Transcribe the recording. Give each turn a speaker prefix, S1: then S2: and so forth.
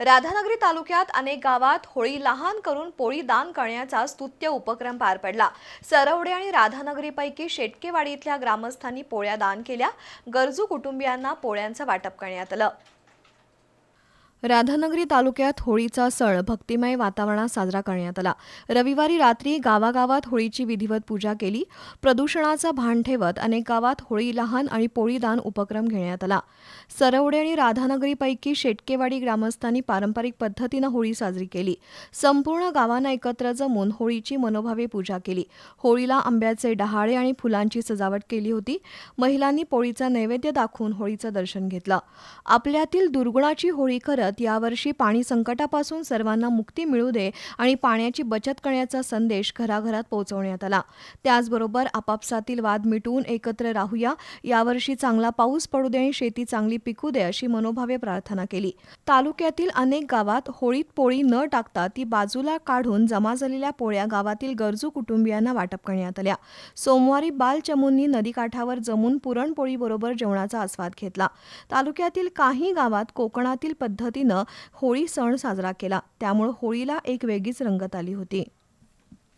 S1: राधानगरी तालुक्यात अनेक गावात होळी लहान करून पोळी दान करण्याचा स्तुत्य उपक्रम पार पडला. सरवडे आणि राधानगरीपैकी शेटकेवाडी इथल्या ग्रामस्थांनी पोळ्या दान केल्या. गरजू कुटुंबियांना पोळ्यांचं वाटप करण्यात आलं. राधानगरी तालुक्यात होळीचा सण भक्तिमय वातावरणात साजरा करण्यात आला. रविवारी रात्री गावागावात होळीची विधिवत पूजा केली. प्रदूषणाचं भान ठेवत अनेक गावात होळी लहान आणि पोळीदान उपक्रम घेण्यात आला. सरवडे आणि राधानगरीपैकी शेटकेवाडी ग्रामस्थांनी पारंपरिक पद्धतीनं होळी साजरी केली. संपूर्ण गावानं एकत्र जमून होळीची मनोभावे पूजा केली. होळीला आंब्याचे डहाळे आणि फुलांची सजावट केली होती. महिलांनी पोळीचा नैवेद्य दाखवून होळीचं दर्शन घेतलं. आपल्यातील दुर्गुणाची होळी करत यावर्षी पाणी संकटापासून सर्वांना मुक्ती मिळू दे आणि पाण्याची बचत करण्याचा संदेश घराघरात पोहोचवण्यात आला. त्याचबरोबर आपापसातील वाद मिटवून एकत्र राहूया. यावर्षी चांगला पाऊस पडू दे आणि शेती चांगली पिकू दे अशी मनोभावे प्रार्थना केली. तालुक्यातील अनेक गावात होळीत पोळी न टाकता ती बाजूला काढून जमा झालेल्या पोळ्या गावातील गरजू कुटुंबियांना वाटप करण्यात आल्या. सोमवारी बालचमूंनी नदीकाठावर जमून पुरणपोळीबरोबर जेवणाचा आस्वाद घेतला. तालुक्यातील काही गावात कोकणातील पद्धती पद्धतीनं होळी सण साजरा केला. त्यामुळे होळीला एक वेगळीच रंगत आली होती.